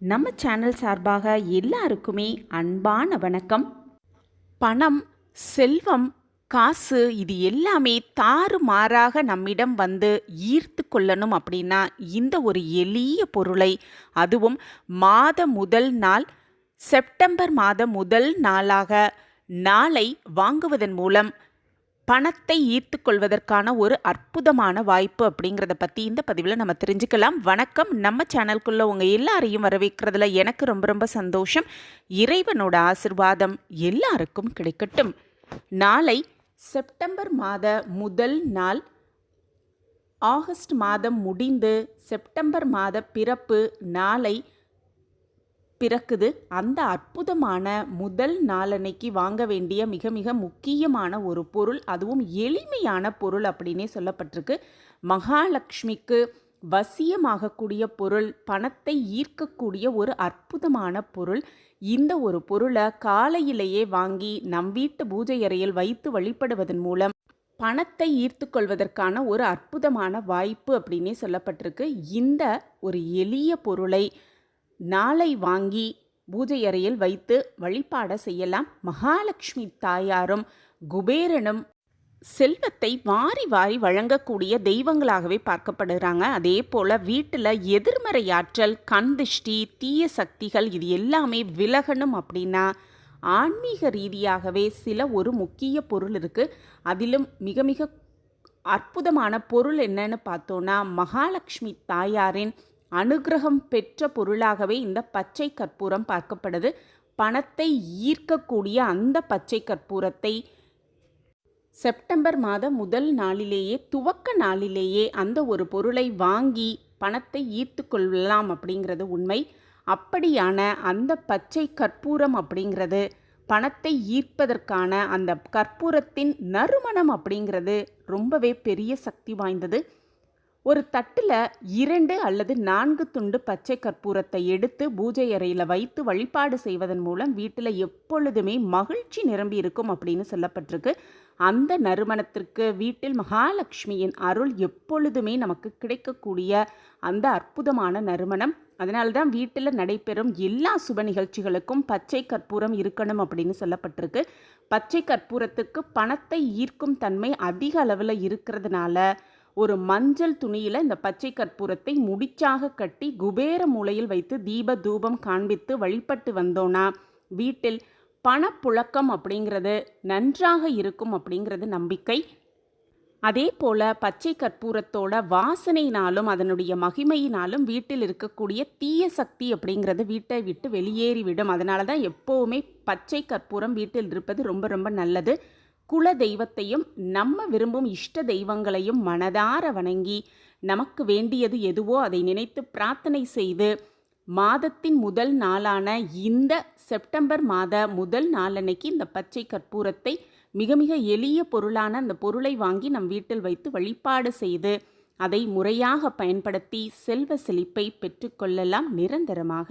நம்ம சேனல் சார்பாக எல்லாருக்குமே அன்பான வணக்கம். பணம் செல்வம் காசு இது எல்லாமே தாறுமாறாக நம்மிடம் வந்து ஈர்த்து கொள்ளணும் அப்படின்னா இந்த ஒரு எளிய பொருளை அதுவும் மாத முதல் நாள் செப்டம்பர் மாத முதல் நாளாக நாளை வாங்குவதன் மூலம் பணத்தை ஈர்த்து கொள்வதற்கான ஒரு அற்புதமான வாய்ப்பு அப்படிங்கிறத பற்றி இந்த பதிவில் நம்ம தெரிஞ்சுக்கலாம். வணக்கம். நம்ம சேனல்குள்ளே உங்கள் எல்லாரையும் வரவேற்கிறதுல எனக்கு ரொம்ப ரொம்ப சந்தோஷம். இறைவனோட ஆசிர்வாதம் எல்லாருக்கும் கிடைக்கட்டும். நாளை செப்டம்பர் மாத முதல் நாள் ஆகஸ்ட் மாதம் முடிந்து செப்டம்பர் மாத பிறப்பு நாளை பிறக்குது. அந்த அற்புதமான முதல் நாளன்னைக்கு வாங்க வேண்டிய மிக மிக முக்கியமான ஒரு பொருள் அதுவும் எளிமையான பொருள் அப்படின்னே சொல்லப்பட்டிருக்கு. மகாலட்சுமிக்கு வசியமாகக்கூடிய பொருள் பணத்தை ஈர்க்கக்கூடிய ஒரு அற்புதமான பொருள். இந்த ஒரு பொருளை காலையிலேயே வாங்கி நம் வீட்டு பூஜை அறையில் வைத்து வழிபடுவதன் மூலம் பணத்தை ஈர்த்து கொள்வதற்கான ஒரு அற்புதமான வாய்ப்பு அப்படின்னே சொல்லப்பட்டிருக்கு. இந்த ஒரு எளிய பொருளை நாளை வாங்கி பூஜை அறையில் வைத்து வழிபாட செய்யலாம். மகாலட்சுமி தாயாரும் குபேரனும் செல்வத்தை வாரி வாரி வழங்கக்கூடிய தெய்வங்களாகவே பார்க்கப்படுறாங்க. அதே போல் வீட்டில் எதிர்மறை ஆற்றல் கண் திஷ்டி தீய சக்திகள் இது எல்லாமே விலகணும் அப்படின்னா ஆன்மீக ரீதியாகவே சில ஒரு முக்கிய பொருள் இருக்குது அதிலும் மிக மிக அற்புதமான பொருள் என்னன்னு பார்த்தோன்னா மகாலட்சுமி தாயாரின் அனுகிரகம் பெற்ற பொருளாகவே இந்த பச்சை கற்பூரம் பார்க்கப்படுது. பணத்தை ஈர்க்கக்கூடிய அந்த பச்சை கற்பூரத்தை செப்டம்பர் மாதம் முதல் நாளிலேயே துவக்க நாளிலேயே அந்த ஒரு பொருளை வாங்கி பணத்தை ஈர்த்து கொள்ளலாம் அப்படிங்கிறது உண்மை. அப்படியான அந்த பச்சை கற்பூரம் அப்படிங்கிறது பணத்தை ஈர்ப்பதற்கான அந்த கற்பூரத்தின் நறுமணம் அப்படிங்கிறது ரொம்பவே பெரிய சக்தி வாய்ந்தது. ஒரு தட்டில் இரண்டு அல்லது நான்கு துண்டு பச்சை கற்பூரத்தை எடுத்து பூஜை அறையில் வைத்து வழிபாடு செய்வதன் மூலம் வீட்டில் எப்பொழுதுமே மகிழ்ச்சி நிரம்பி இருக்கும் அப்படின்னு சொல்லப்பட்டிருக்கு. அந்த நறுமணத்திற்கு வீட்டில் மகாலட்சுமியின் அருள் எப்பொழுதுமே நமக்கு கிடைக்கக்கூடிய அந்த அற்புதமான நறுமணம். அதனால்தான் வீட்டில் நடைபெறும் எல்லா சுப நிகழ்ச்சிகளுக்கும் பச்சை கற்பூரம் இருக்கணும் அப்படின்னு சொல்லப்பட்டிருக்கு. பச்சை கற்பூரத்துக்கு பணத்தை ஈர்க்கும் தன்மை அதிக அளவில் இருக்கிறதுனால ஒரு மஞ்சள் துணியில் இந்த பச்சை கற்பூரத்தை முடிச்சாக கட்டி குபேர மூலையில் வைத்து தீப தூபம் காண்பித்து வழிபட்டு வந்தோன்னா வீட்டில் பணப்புழக்கம் அப்படிங்கிறது நன்றாக இருக்கும் அப்படிங்கிறது நம்பிக்கை. அதே போல் பச்சை கற்பூரத்தோட வாசனையினாலும் அதனுடைய மகிமையினாலும் வீட்டில் இருக்கக்கூடிய தீய சக்தி அப்படிங்கிறது வீட்டை விட்டு வெளியேறிவிடும். அதனால தான் எப்போவுமே பச்சை கற்பூரம் வீட்டில் இருப்பது ரொம்ப ரொம்ப நல்லது. குல தெய்வத்தையும் நம்ம விரும்பும் இஷ்ட தெய்வங்களையும் மனதார வணங்கி நமக்கு வேண்டியது எதுவோ அதை நினைத்து பிரார்த்தனை செய்து மாதத்தின் முதல் நாளான இந்த செப்டம்பர் மாத முதல் நாளன்னைக்கு இந்த பச்சை கற்பூரத்தை மிக மிக எளிய பொருளான அந்த பொருளை வாங்கி நம் வீட்டில் வைத்து வழிபாடு செய்து அதை முறையாக பயன்படுத்தி செல்வ செழிப்பை பெற்றுக்கொள்ளலாம் நிரந்தரமாக.